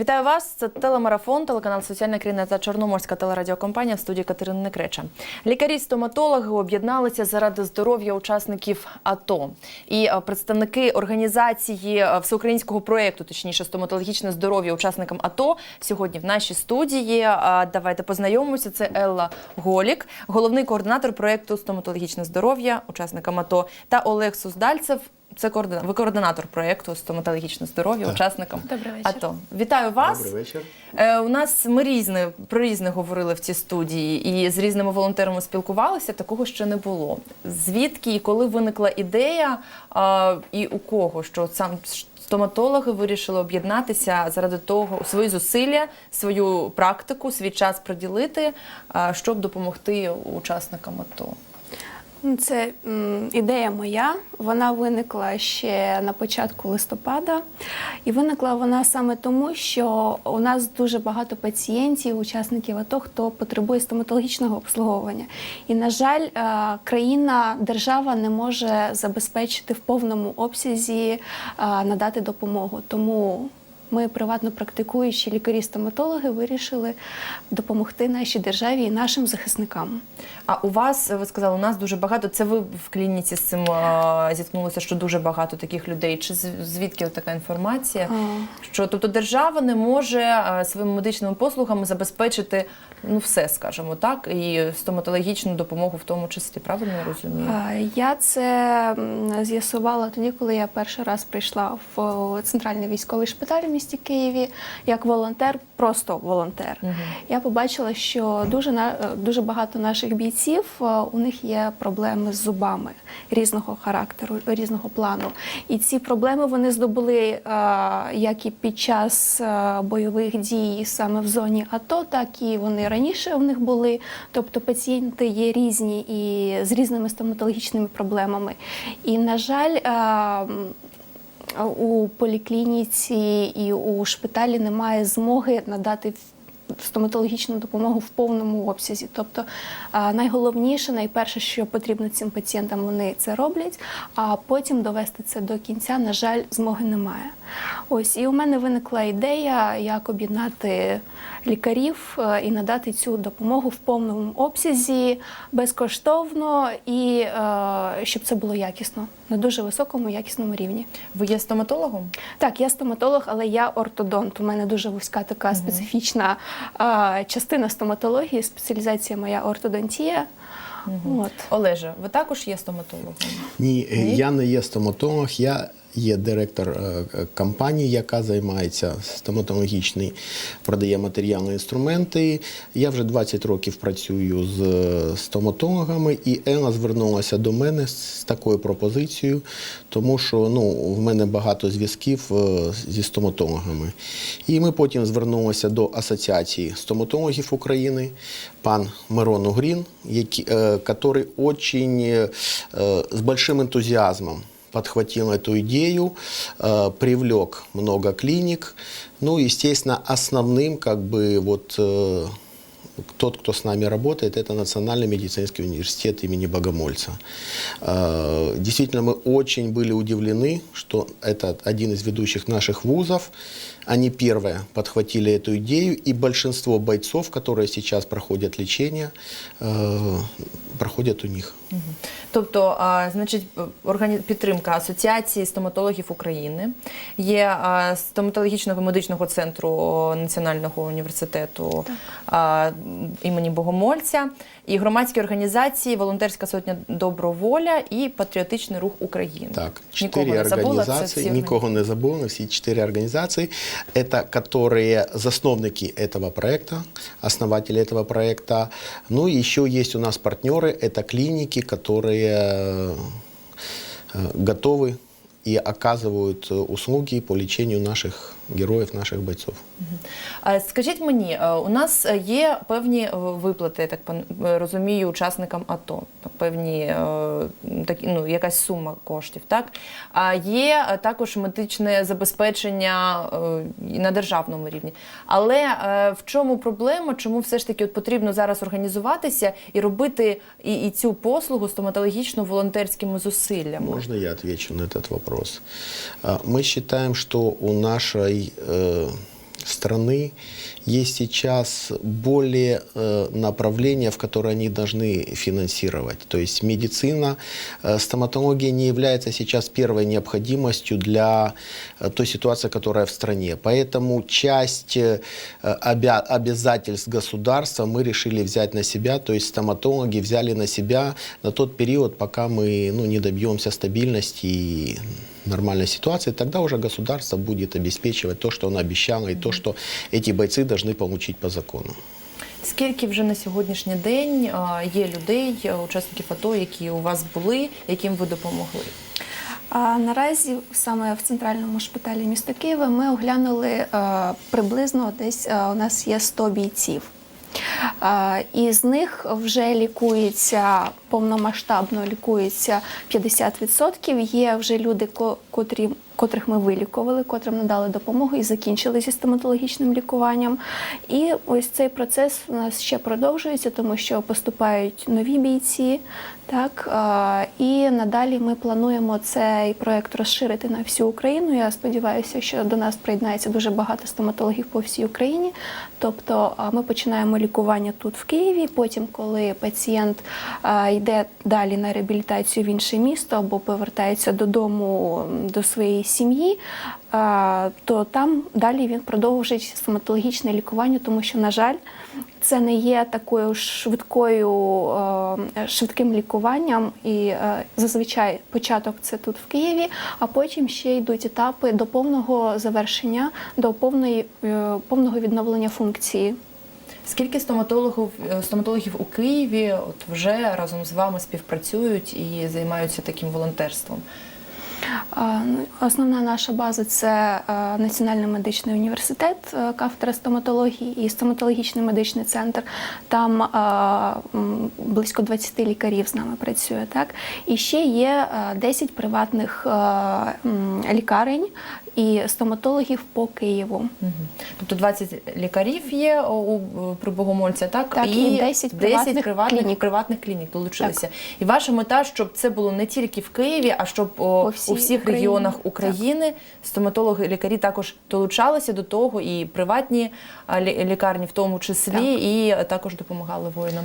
Вітаю вас. Це телемарафон, телеканал Соціальна країна та Чорноморська телерадіокомпанія в студії Катерини Некреча. Лікарі-стоматологи об'єдналися заради здоров'я учасників АТО. І е, представники організації е, всеукраїнського проєкту, точніше, стоматологічне здоров'я учасникам АТО, сьогодні в нашій студії. Давайте познайомимося. Це Елла Голік, головний координатор проєкту стоматологічне здоров'я учасникам АТО, та Олег Суздальцев. Це координатор, ви координатор проєкту стоматологічне здоров'я Так. учасникам Добрий вечір. АТО. Вітаю вас. Добрий вечір. Е, у нас ми різне про різне говорили в цій студії, і з різними волонтерами спілкувалися. Такого ще не було. Звідки і коли виникла ідея, а, і у кого що сам стоматологи вирішили об'єднатися заради того, свої зусилля, свою практику, свій час приділити, а, щоб допомогти учасникам АТО. Ну, Це ідея моя. Вона виникла ще на початку листопада, і виникла вона саме тому, що у нас дуже багато пацієнтів, учасників АТО, хто потребує стоматологічного обслуговування. І, на жаль, е, країна, держава не може забезпечити в повному обсязі е, надати допомогу. Тому ми, приватно практикуючі лікарі-стоматологи, вирішили допомогти нашій державі і нашим захисникам. А у вас ви сказали, у нас дуже багато. Це ви в клініці з цим зіткнулися, що дуже багато таких людей. Чи звідки така інформація? Що тобто держава не може своїми медичними послугами забезпечити ну все, скажімо так, і стоматологічну допомогу в тому числі. Правильно я розумію? Е, Я це з'ясувала тоді, коли я перший раз прийшла в центральний військовий шпиталь місті Києві як волонтер, просто волонтер. Я побачила, що дуже на- е, дуже багато наших бійців е, у них є проблеми з зубами різного характеру, різного плану. І ці проблеми вони здобули е, як і під час бойових дій саме в зоні АТО, так і вони раніше в них були. Тобто пацієнти є різні і з різними стоматологічними проблемами. І, на жаль, е, м, у поліклініці і у шпиталі немає змоги надати стоматологічну допомогу в повному обсязі. Тобто найголовніше, найперше, що потрібно цим пацієнтам, вони це роблять, а потім довести це до кінця, на жаль, змоги немає. Ось і у мене виникла ідея, як об'єднати лікарів е, і надати цю допомогу в повному обсязі, безкоштовно і е, щоб це було якісно, на дуже високому якісному рівні. Ви є стоматологом? Так, я стоматолог, але я ортодонт. У мене дуже вузька така специфічна а, частина стоматології, спеціалізація моя ортодонтія. От. Олеже, ви також є стоматологом? Ні, е, я не є стоматолог, я є директор е, е, компанії, яка займається стоматологічний, продає матеріальні інструменти. Я вже 20 років працюю з е, стоматологами, і Ела звернулася до мене з такою пропозицією, тому що ну, в мене багато зв'язків е, зі стоматологами. І ми потім звернулися до Асоціації стоматологів України, пан Мирон Угрін, який, е, который очень э, с большим энтузиазмом подхватил эту идею, э, привлек много клиник. Ну, естественно, основным, как бы, вот э, тот, кто с нами работает, это Национальный медицинский университет имени Богомольца. Э, Действительно, мы очень были удивлены, что это один из ведущих наших вузов. Они первые подхватили эту идею, и большинство бойцов, которые сейчас проходят лечение, э, проходят у них. Тобто, а, значить, органі... підтримка Асоціації стоматологів України, є а, стоматологічного медичного центру Національного університету а, імені Богомольця, і громадські організації, волонтерська сотня Доброволя і Патріотичний рух України. Так, Нікого четыре не забула, це организации, всі никого не забыл, все четыре организации, это которые засновники этого проекта, основатели этого проекта. Ну и еще есть у нас партнеры, это клиники, которые э, готовы и оказывают э, услуги по лечению наших героев, наших бойцов. А Скажіть мені, е, у нас є певні е, виплати, я так розумію, учасникам АТО, певні е, такі, ну, якась сума коштів, так? А є також медичне забезпечення на державному рівні. Але в чому проблема? Чому все ж таки от потрібно зараз організуватися і робити і, і цю послугу стоматологічну волонтерськими зусиллями? Можно я отвечу на этот вопрос? Мы считаем, что у э, страны есть сейчас более э, направления, в которые они должны финансировать. То есть медицина, э, стоматология не является сейчас первой необходимостью для той ситуации, которая в стране. Поэтому часть обя- обязательств государства мы решили взять на себя, то есть стоматологи взяли на себя на тот период, пока мы ну, не добьемся стабильности и нормальной ситуации, тогда уже государство будет обеспечивать то, что оно обещало, и то, что эти бойцы должны получить по закону. Скільки вже на сьогоднішній день а, є людей, а, учасників АТО, які у вас були, яким ви допомогли? А наразі саме в центральному шпиталі міста Києва ми оглянули е, приблизно десь е, у нас є 100 бійців. Із них вже лікується повномасштабно лікується 50%. Є вже люди, ко- котрі котрих ми вилікували, котрим надали допомогу і закінчили зі стоматологічним лікуванням. І ось цей процес у нас ще продовжується, тому що поступають нові бійці. Так і надалі ми плануємо цей проект розширити на всю Україну. Я сподіваюся, що до нас приєднається дуже багато стоматологів по всій Україні. Тобто ми починаємо лікування тут в Києві. Потім, коли пацієнт йде далі на реабілітацію в інше місто або повертається додому до своєї сім'ї, то там далі він продовжить стоматологічне лікування, тому що, на жаль, це не є такою швидкою е, швидким лікуванням. І е, зазвичай початок це тут в Києві, а потім ще йдуть етапи до повного завершення, до повної е, повного відновлення функції. Скільки стоматологів, е, стоматологів у Києві от вже разом з вами співпрацюють і займаються таким волонтерством? Ну, Основна наша база це е, Національний медичний університет, е, кафедра стоматології і стоматологічний медичний центр. Там е, близько 20 лікарів з нами працює. Так? І ще є е, 10 приватних лікарень і стоматологів по Києву. Мгм. Тобто 20 лікарів є у, при Богомольця, так? Так, і 10 приватних приватних, клінік. приватних клінік долучилися. І ваша мета, щоб це було не тільки в Києві, а щоб о, всій у всіх Україні. регіонах Так. України стоматологи, лікарі також долучалися до того, і приватні лі- лікарні в тому числі, Так. і також допомагали воїнам.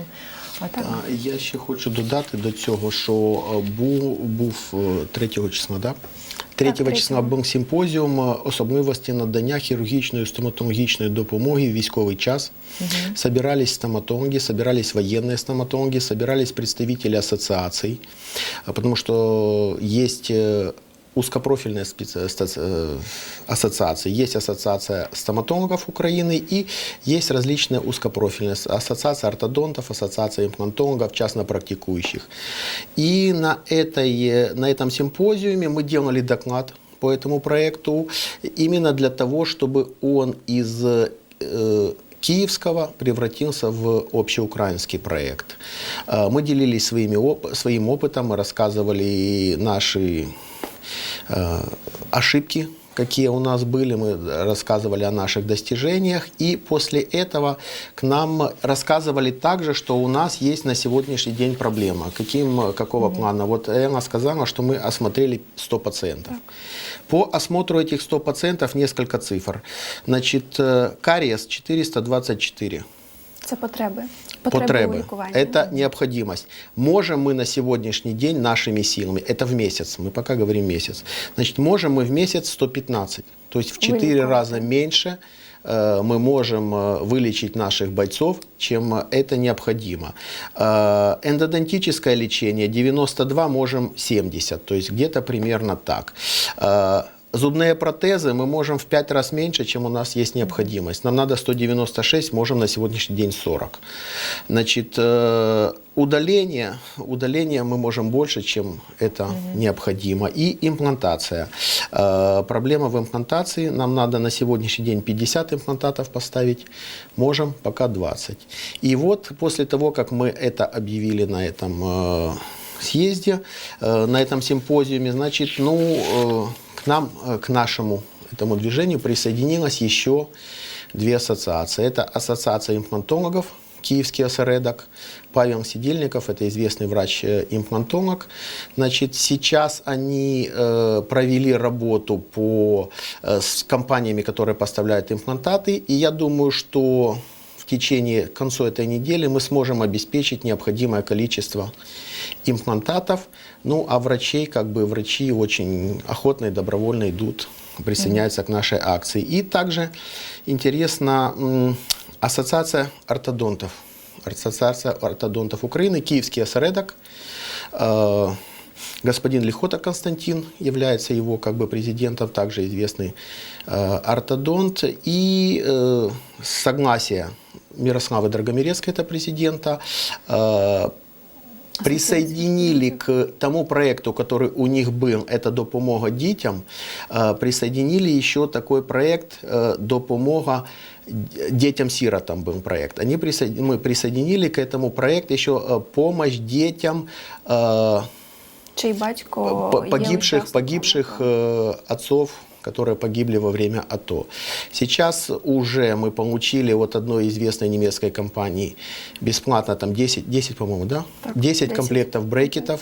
А так. Я ще хочу додати до цього, що е, був, був е, 3 числа, да? 3 числа 3-го. був симпозіум е, особливості надання хірургічної стоматологічної допомоги в військовий час. Собирались стоматологи, собирались воєнні стоматологи, собирались представителі асоціацій, тому потому что есть э, ассоциация. Есть ассоциация стоматологов Украины и есть различные узкопрофильные ассоциация ортодонтов, ассоциация имплантологов, частно практикующих. И на, этой, на этом симпозиуме мы делали доклад по этому проекту именно для того, чтобы он из э, Киевского превратился в общеукраинский проект. Э, Мы делились своими оп- своим опытом, мы рассказывали наши ошибки, какие у нас были, мы рассказывали о наших достижениях, и после этого к нам рассказывали также, что у нас есть на сегодняшний день проблема. Каким, какого плана? Вот Элла сказала, что мы осмотрели 100 пациентов. По осмотру этих 100 пациентов несколько цифр. Значит, э, кариес 424 Це Потреби. Потреби, лікуванні. Это необходимость. Можем мы на сегодняшний день нашими силами, это в месяц, мы пока говорим месяц, значит, можем мы в месяц 115, то есть в 4 Вылечивать. раза меньше э, мы можем э, вылечить наших бойцов, чем это необходимо. Э, Эндодонтическое лечение 92 можем 70, то есть где-то примерно так. Зубные протезы мы можем в 5 раз меньше, чем у нас есть необходимость. Нам надо 196, можем на сегодняшний день 40. Значит, э, удаление, удаление мы можем больше, чем это необходимо. И имплантация. Э, Проблема в имплантации. Нам надо на сегодняшний день 50 имплантатов поставить. Можем пока 20. И вот после того, как мы это объявили на этом э, съезде, на этом симпозиуме, значит, ну, к нам, э, к нашему этому движению присоединилось еще две ассоциации. Это ассоциация имплантологов киевский осередок, Павел Сидельников, это известный врач-имплантолог. Значит, сейчас они э, провели работу по, э, с компаниями, которые поставляют имплантаты, и я думаю, что в течение к концу этой недели мы сможем обеспечить необходимое количество имплантатов. Ну, а врачей, как бы врачи очень охотно и добровольно идут, присоединяются к нашей акции. И также интересно Ассоциация ортодонтов. Ассоциация ортодонтов Украины, Киевский осередок. Э, Господин Лихота Константин является его как бы президентом, также известный э, ортодонт. И э, согласие Мирославы Драгомирецкой, это президента, э, присоединили к тому проекту, который у них был, это допомога дітям, э, присоединили еще такой проект э, допомога детям-сиротам был проект. Они присоедин- мы присоединили к этому проекту еще помощь детям Чий батько погибших, погибших отцов, которые погибли во время АТО. Сейчас уже мы получили от одной известной немецкой компании бесплатно там 10, 10 по-моему, да? Так, 10 10. комплектов брекетов.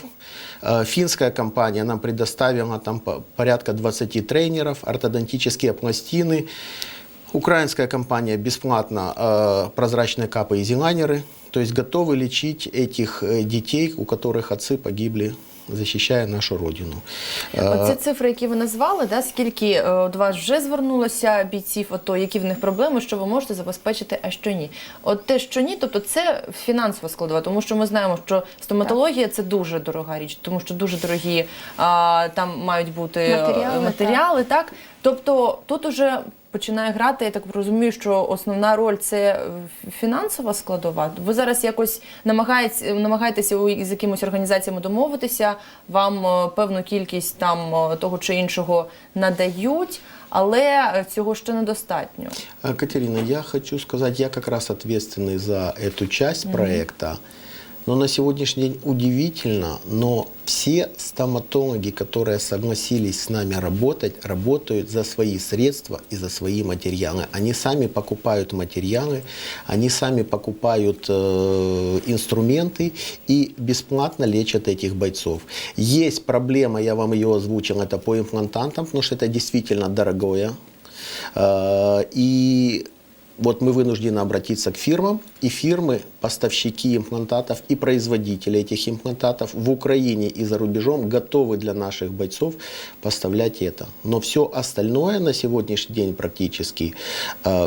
Э, Финская компания нам предоставила там по- порядка 20 тренеров, ортодонтические пластины. Украинская компания бесплатно э, прозрачные капы и зелайнеры, то есть готовы лечить этих э, детей, у которых отцы погибли, защищая нашу родину. Э, Оці цифри, які ви назвали, да, скільки е, до вас вже звернулося бійців, АТО, які в них проблеми, що ви можете забезпечити, а що ні. От те, що ні, тобто це фінансова складова, тому що ми знаємо, що стоматологія це дуже дорога річ, тому що дуже дорогі а, там мають бути е, Матеріали, матеріали так. Тобто тут уже починає грати, я так розумію, що основна роль це фінансова складова. Ви зараз якось намагаєтесь, намагаєтеся у- з якимось організаціями домовитися, вам е, певну кількість там е, того чи іншого надають, але е, цього ще недостатньо. Катерина, я хочу сказать, я как раз ответственный за эту часть проекта. Но на сегодняшний день удивительно, но все стоматологи, которые согласились с нами работать, работают за свои средства и за свои материалы. Они сами покупают материалы, они сами покупают э, инструменты и бесплатно лечат этих бойцов. Есть проблема, я вам ее озвучил, это по имплантантам, потому что это действительно дорогое. Э, И вот мы вынуждены обратиться к фирмам, и фирмы, поставщики имплантатов и производители этих имплантатов в Украине и за рубежом готовы для наших бойцов поставлять это. Но все остальное на сегодняшний день практически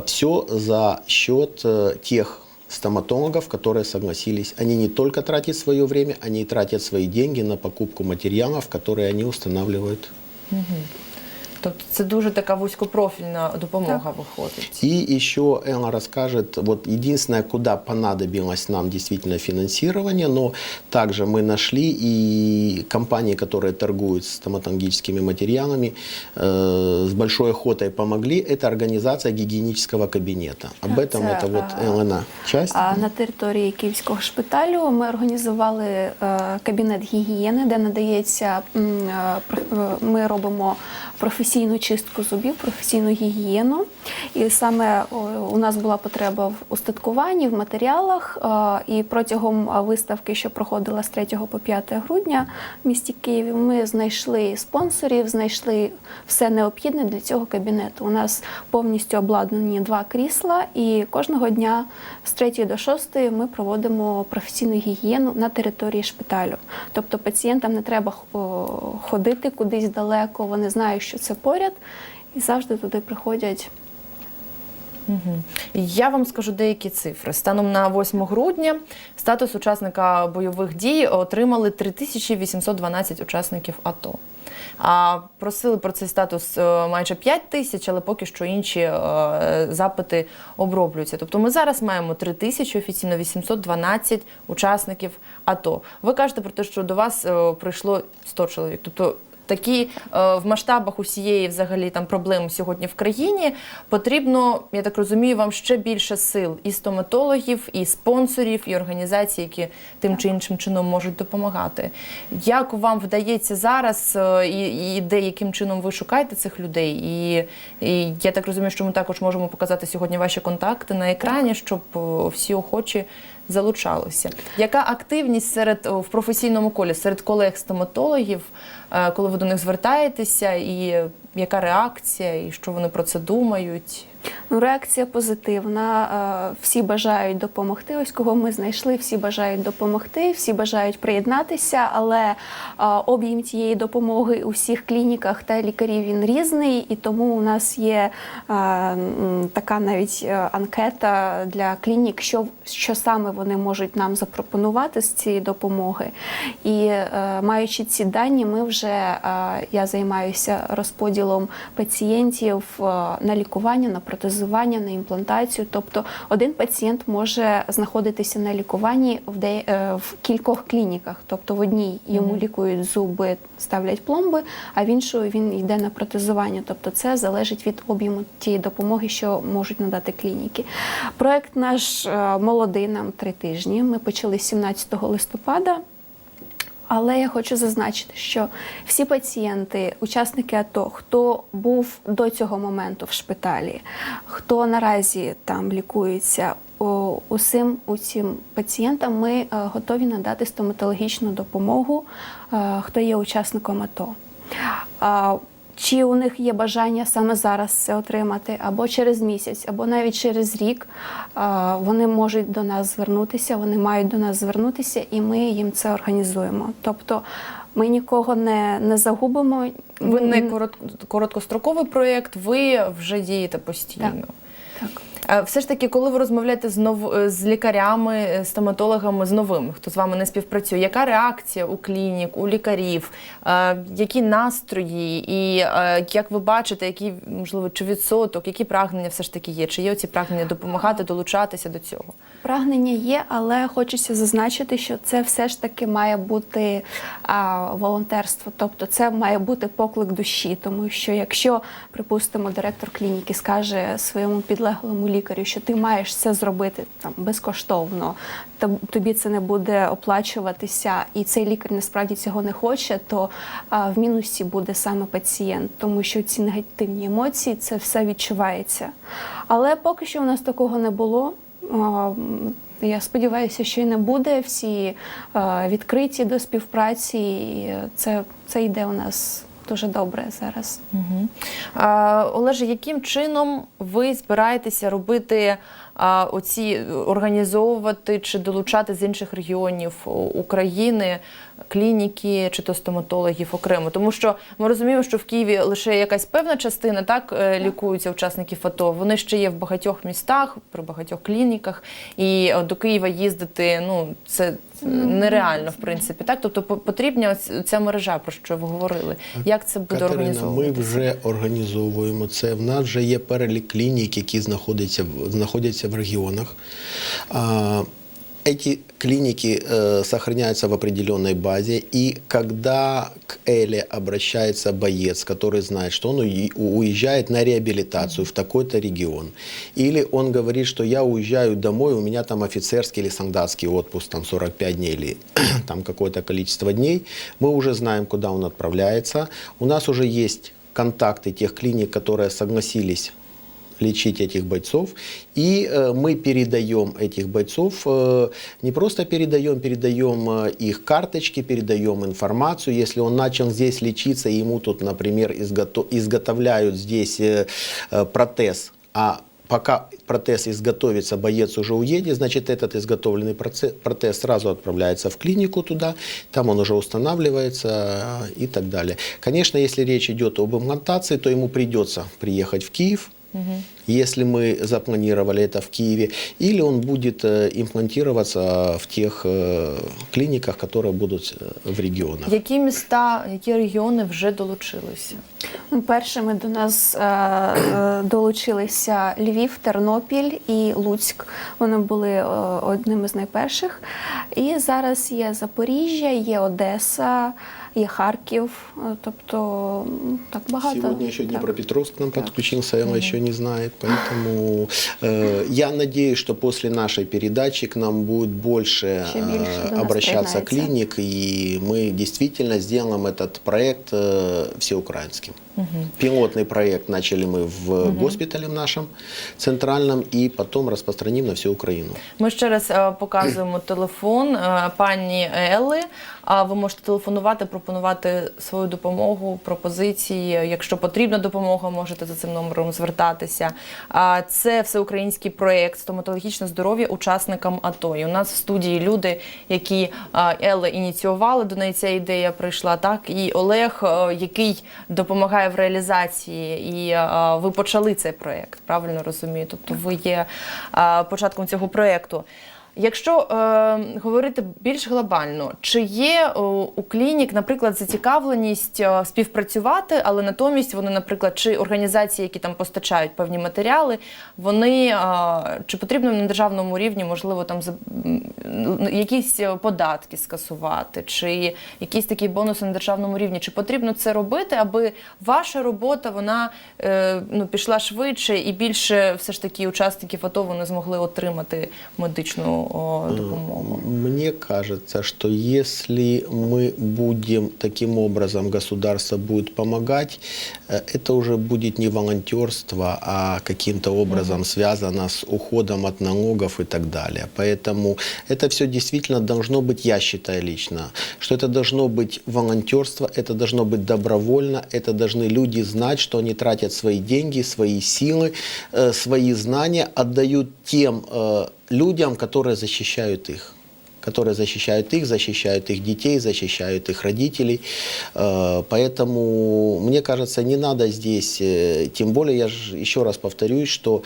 все за счет э, тех стоматологов, которые согласились. Они не только тратят свое время, они и тратят свои деньги на покупку материалов, которые они устанавливают. Тобто це дуже така вузькопрофільна допомога виходить. И еще Элла расскажет, вот единственное, куда понадобилось нам действительно финансирование, но также мы нашли и компании, которые торгуют стоматологическими материалами, э, с большой охотой помогли, это организация гигиенического кабинета. Об этом Это, это вот а, Элена часть. А на території Київського шпиталю ми організували е, кабінет гігієни, де надається м, е, про- е, ми робимо професійну чистку зубів, професійну гігієну. І саме у нас була потреба в устаткуванні, в матеріалах. е, І протягом е, виставки, що проходила з 3 по 5 грудня в місті Києві, ми знайшли спонсорів, знайшли все необхідне для цього кабінету. У нас повністю обладнані два крісла, і кожного дня з 3 до 6 ми проводимо професійну гігієну на території шпиталю. Тобто пацієнтам не треба ходити кудись далеко, вони знають, що це поряд, і завжди туди приходять. Я вам скажу деякі цифри. Станом на 8 грудня статус учасника бойових дій отримали 3812 учасників АТО. А просили про цей статус е, майже 5 тисяч, але поки що інші е, запити оброблюються. Тобто ми зараз маємо 3 тисячі офіційно 812 учасників АТО. Ви кажете про те, що до вас е, прийшло 100 чоловік. Тобто такі е, в масштабах усієї взагалі там проблем сьогодні в країні потрібно, я так розумію, вам ще більше сил і стоматологів, і спонсорів, і організацій, які тим чи іншим чином можуть допомагати. Як вам вдається зараз, е, і, і де яким чином ви шукаєте цих людей? І, і я так розумію, що ми також можемо показати сьогодні ваші контакти на екрані, щоб е, всі охочі залучалися. Яка активність серед в професійному колі, серед колег-стоматологів, е, коли ви до них звертаєтеся, і яка реакція, і що вони про це думають? Ну, реакція позитивна. е, Всі бажають допомогти. Ось кого ми знайшли, всі бажають допомогти, всі бажають приєднатися, але е, об'єм тієї допомоги у всіх клініках та лікарів він різний, і тому у нас є е, така навіть анкета для клінік, що, що саме вони можуть нам запропонувати з цієї допомоги. І маючи ці дані, ми вже я займаюся розподілом пацієнтів на лікування, на протезування, на імплантацію. Тобто один пацієнт може знаходитися на лікуванні в, де, е, в кількох клініках. Тобто в одній йому лікують зуби, ставлять пломби, а в іншу він йде на протезування. Тобто це залежить від об'єму тієї допомоги, що можуть надати клініки. Проект наш е, молодий, нам три тижні. Ми почали 17 листопада. Але я хочу зазначити, що всі пацієнти, учасники АТО, хто був до цього моменту в шпиталі, хто наразі там лікується, усім усім пацієнтам ми е, готові надати стоматологічну допомогу, е, хто є учасником АТО. Чи у них є бажання саме зараз це отримати, або через місяць, або навіть через рік вони можуть до нас звернутися, вони мають до нас звернутися, і ми їм це організуємо. Тобто ми нікого не, не загубимо. Ви не М, корот, короткостроковий проєкт, ви вже дієте постійно. так. Е, Все ж таки, коли ви розмовляєте з нов... е, з лікарями, е, стоматологами, з новими, хто з вами не співпрацює, яка реакція у клінік, у лікарів, Е, які настрої, і е, як ви бачите, який можливо чи відсоток, які прагнення все ж таки є? Чи є оці прагнення допомагати, долучатися до цього? Прагнення є, але хочеться зазначити, що це все ж таки має бути а, волонтерство, тобто це має бути поклик душі, тому що якщо, припустимо, директор клініки скаже своєму підлеглому лікарю, що ти маєш це зробити там безкоштовно, то тобі це не буде оплачуватися, і цей лікар насправді цього не хоче, то а, в мінусі буде саме пацієнт, тому що ці негативні емоції це все відчувається. Але поки що у нас такого не було. А, Я сподіваюся, що і не буде. Всі е, відкриті до співпраці, і це, це йде у нас дуже добре зараз. Угу. Олеже, яким чином ви збираєтеся робити а, оці організовувати чи долучати з інших регіонів України клініки чи то стоматологів окремо? Тому що ми розуміємо, що в Києві лише якась певна частина так е, лікуються учасників АТО. Вони ще є в багатьох містах, при багатьох клініках, і е, до Києва їздити ну це нереально, в принципі. Так, тобто по- потрібна ця мережа, про що ви говорили. Як це буде Катерина, ми вже організовуємо це. В нас вже є перелік клінік, які знаходяться в знаходяться в регіонах. Эти клиники э, сохраняются в определенной базе, и когда к Эле обращается боец, который знает, что он уезжает на реабилитацию в такой-то регион, или он говорит, что я уезжаю домой, у меня там офицерский или солдатский отпуск, там 45 дней или там какое-то количество дней, мы уже знаем, куда он отправляется. У нас уже есть контакты тех клиник, которые согласились лечить этих бойцов. И э, мы передаем этих бойцов, э, не просто передаем, передаем э, их карточки, передаем информацию. Если он начал здесь лечиться, ему тут, например, изгото- изготовляют здесь протез, а пока протез изготовится, боец уже уедет, значит, этот изготовленный протез сразу отправляется в клинику туда, там он уже устанавливается и так далее. Конечно, если речь идет об имплантации, то ему придется приехать в Киев, если мы запланировали это в Киеве, или он будет э, имплантироваться в тех э, клиниках, которые будут э, в регионах. Які міста, які регіони вже долучилися? Ну, Першими до нас е, е, долучилися Львів, Тернопіль і Луцьк. Вони були е, одними з найперших. І зараз є Запоріжжя, є Одеса, є Харків. Е, Тобто м, так багато. Сегодня еще Так. Днепропетровск к нам подключился, он еще не знает. Поэтому э, я надеюсь, что после нашей передачи к нам будет больше Еще больше э, до нас обращаться признается. клиник, и мы действительно сделаем этот проект э, всеукраинским. Пилотный проект начали мы в госпитале в нашем центральном, и потом распространим на всю Украину. Ми ще раз е, показуємо телефон е, пані Елли. А ви можете телефонувати, пропонувати свою допомогу, пропозиції. Якщо потрібна допомога, можете за цим номером звертатися. А це всеукраїнський проєкт стоматологічне здоров'я учасникам АТО. І у нас в студії люди, які е, Елли ініціювали, до неї ця ідея прийшла. Так і Олег, е, який допомагає в реалізації, і е, ви почали цей проєкт. Правильно розумію? Тобто ви є е, початком цього проєкту. Якщо е, говорити більш глобально, чи є е, у клінік, наприклад, зацікавленість е, співпрацювати, але натомість вони, наприклад, чи організації, які там постачають певні матеріали, вони е, чи потрібно на державному рівні, можливо, там за- якісь податки скасувати, чи якісь такі бонуси на державному рівні? Чи потрібно це робити, аби ваша робота вона е, ну, пішла швидше і більше все ж таки учасників АТО вони змогли отримати медичну допомогу? Мне кажется, что если мы будем таким образом, государство будет помогать, э, это уже будет не волонтерство, а каким-то образом связано с уходом от налогов и так далее. Поэтому это все действительно должно быть, я считаю лично, что это должно быть волонтерство, это должно быть добровольно, это должны люди знать, что они тратят свои деньги, свои силы, э, свои знания, отдают тем э, людям, которые защищают их которые защищают их, защищают их детей, защищают их родителей. Э, Поэтому, мне кажется, не надо здесь, э, тем более, я же еще раз повторюсь, что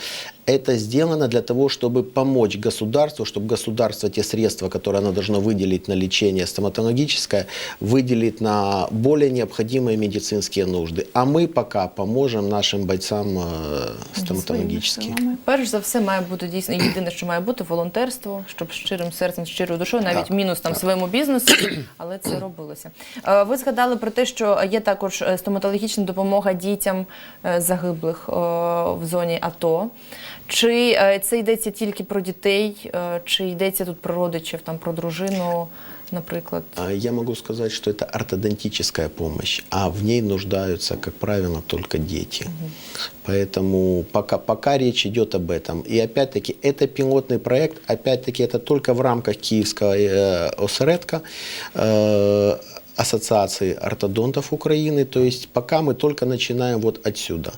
это сделано для того, чтобы помочь государству, чтобы государство те средства, которые оно должно выделить на лечение стоматологическое, выделить на более необходимые медицинские нужды. А мы пока поможем нашим бойцам э, стоматологическим. Своїми силами. Перш за все, має бути дійсно єдине, що має бути волонтерство, щоб щирим серцем, щирою душою, навіть Так, мінус там своєму бізнесу, але це робилося. Е, Ви згадали про те, що є також е, стоматологічна допомога дітям е, загиблих е, в зоні АТО. Чи е, це йдеться тільки про дітей, е, чи йдеться тут про родичів, там про дружину, наприклад? А Я могу сказать, что это ортодонтическая помощь, а в ней нуждаются, как правило, только дети. Поэтому пока, пока речь идет об этом. И опять-таки, это пилотный проект, опять-таки, это только в рамках Киевского э, осередка, э, Ассоциации ортодонтов Украины. То есть пока мы только начинаем вот отсюда.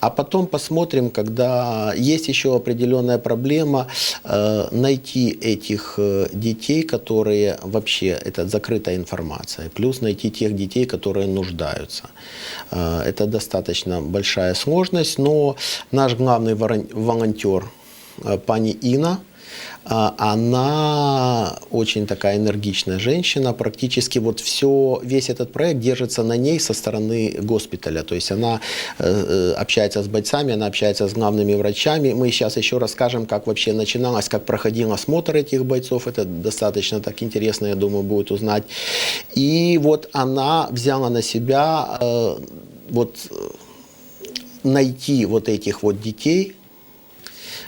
А потом посмотрим, когда есть еще определенная проблема э, найти этих э, детей, которые вообще, это закрытая информация, плюс найти тех детей, которые нуждаются. Э, это достаточно большая сложность, но наш главный ворон- волонтер, э, пани Ина, а, Она очень такая энергичная женщина, практически вот все, весь этот проект держится на ней со стороны госпиталя, то есть она э, э, общается с бойцами, она общается с главными врачами. Мы сейчас еще расскажем, как вообще начиналось, как проходил осмотр этих бойцов, это достаточно так интересно, я думаю, будет узнать. И вот она взяла на себя э, вот найти вот этих вот детей,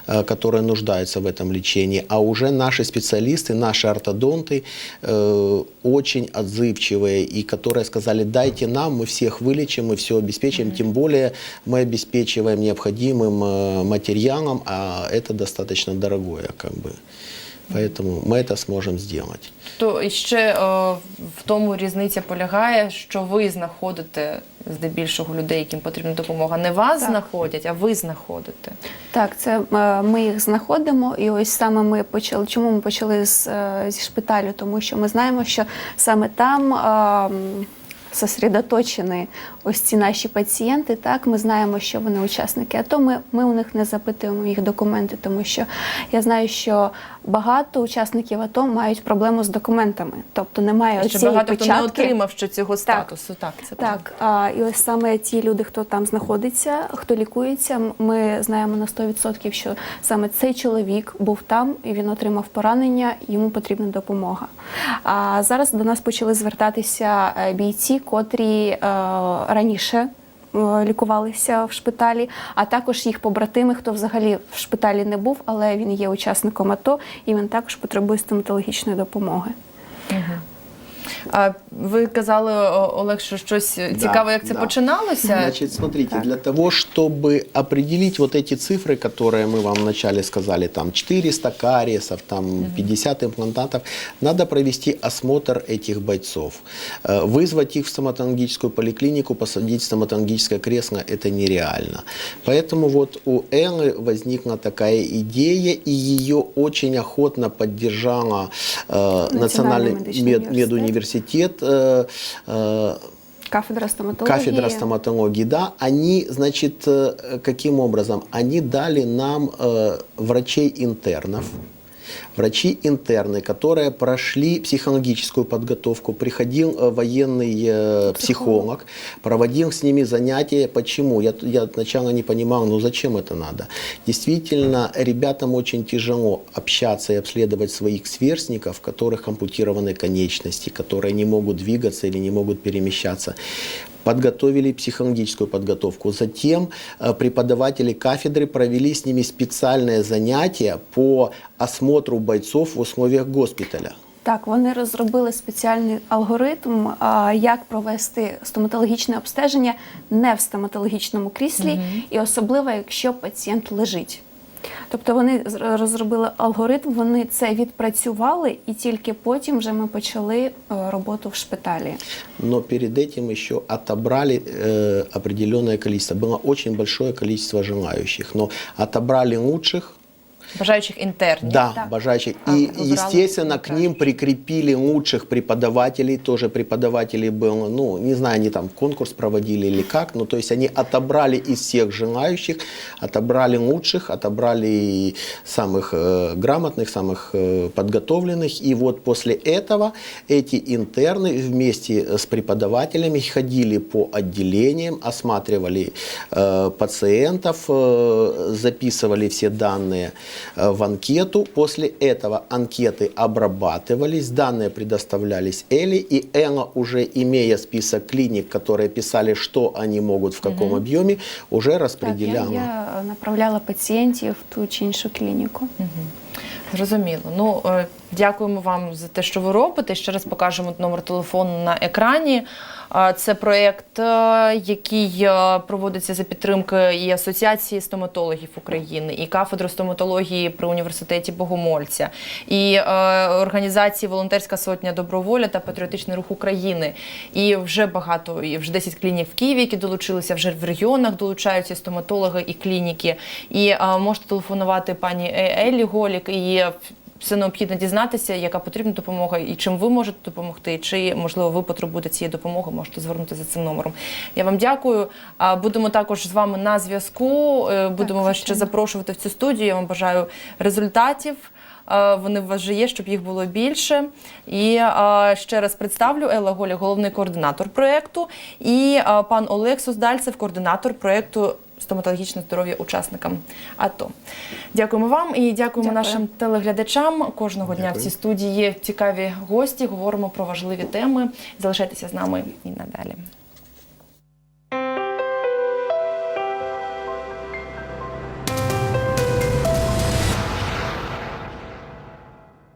которые нуждаются в этом лечении, а уже наши специалисты, наши ортодонты э, очень отзывчивые и которые сказали, дайте нам, мы всех вылечим, мы все обеспечим, тем более мы обеспечиваем необходимым э, материалом, а это достаточно дорогое как бы. Поэтому мы это сможем сделать. То і ще е, в тому різниця полягає, що ви знаходите здебільшого людей, яким потрібна допомога. Не вас Так. знаходять, а ви знаходите. Так, це е, ми їх знаходимо, і ось саме ми почали. Чому ми почали з е, зі шпиталю? Тому що ми знаємо, що саме там. е, м, сосредоточені ось ці наші пацієнти. Так, ми знаємо, що вони учасники АТО. Ми, ми у них не запитуємо їх документи, тому що я знаю, що багато учасників АТО мають проблему з документами, тобто немає оцієї багато хто не отримав ще цього статусу. Так, це. Так, а, і ось саме ті люди, хто там знаходиться, хто лікується, ми знаємо на 100%, що саме цей чоловік був там і він отримав поранення, йому потрібна допомога. А зараз до нас почали звертатися е, бійці, котрі е, раніше. е, Лікувалися в шпиталі, а також їх побратими, хто взагалі в шпиталі не був, але він є учасником АТО і він також потребує стоматологічної допомоги. А ви казали, О- Олег, що щось цікаве, як це да. починалося. Значит, смотрите, для того, чтобы определить вот эти цифры, которые мы вам вначале сказали, там 400 кариесов, там 50 имплантатов, надо провести осмотр этих бойцов. Э, Вызвать их в стоматологическую поликлинику, посадить в стоматологическое кресло – это нереально. Поэтому вот у Эллы возникла такая идея, и ее очень охотно поддержала э, Национальный медичный мед- университет. медуниверситет, э, э, Кафедра стоматології. кафедра стоматологии, да, они, значит, э, каким образом? Они дали нам э, врачей-интернов, врачи-интерны, которые прошли психологическую подготовку, приходил э, военный э, психолог, проводил с ними занятия. Почему? Я, я сначала не понимал, ну зачем это надо? Действительно, ребятам очень тяжело общаться и обследовать своих сверстников, у которых ампутированы конечности, которые не могут двигаться или не могут перемещаться подготовили психологическую подготовку. Затем э, преподаватели кафедры провели с ними специальное занятие по осмотру бойцов в условиях госпиталя. Так, вони розробили спеціальний алгоритм, а, як провести стоматологічне обстеження не в стоматологічному кріслі, і особливо, якщо пацієнт лежить. Тобто вони з- розробили алгоритм, вони це відпрацювали, і тільки потім вже ми почали е, роботу в шпиталі. Но перед этим еще отобрали э, определенное количество. Было очень большое количество желающих, но отобрали лучших, Бажаючих інтернів. Да, Так. бажающих. А, И, естественно, к ним прикрепили лучших преподавателей. Тоже преподавателей было, ну, не знаю, они там конкурс проводили или как. Ну, то есть они отобрали из всех желающих, отобрали лучших, отобрали самых э, грамотных, самых э, подготовленных. И вот после этого эти интерны вместе с преподавателями ходили по отделениям, осматривали э, пациентов, э, записывали все данные в анкету. После этого анкеты обрабатывались, данные предоставлялись Элли, и Элла, уже имея список клиник, которые писали, что они могут, в каком объеме, уже Так, я, распределяла. я направляла пацієнтів в ту чи іншу клініку. Зрозуміло. Ну е, дякуємо вам за те, що ви робите. Ще раз покажемо номер телефону на екрані. Це проєкт, е, який е, проводиться за підтримки і Асоціації стоматологів України, і кафедри стоматології при університеті Богомольця, і е, організації Волонтерська сотня Доброволя та Патріотичний рух України. І вже багато, і вже 10 клінік в Києві, які долучилися, вже в регіонах долучаються стоматологи і клініки. І можете телефонувати пані Еллі Голік і все необхідно дізнатися, яка потрібна допомога і чим ви можете допомогти, чи можливо ви потребуєте цієї допомоги, можете звернутися за цим номером. Я вам дякую. Будемо також з вами на зв'язку. Е, Будемо вас ще запрошувати в цю студію. Я вам бажаю результатів. Вони у вас вже є, щоб їх було більше. І ще раз представлю Елла Голя, головний координатор проєкту, і пан Олег Суздальцев, координатор проєкту стоматологічне здоров'я учасникам АТО. Дякуємо вам і дякуємо Дякую. нашим телеглядачам. Кожного дня в цій студії є цікаві гості. Говоримо про важливі теми. Залишайтеся з нами і надалі.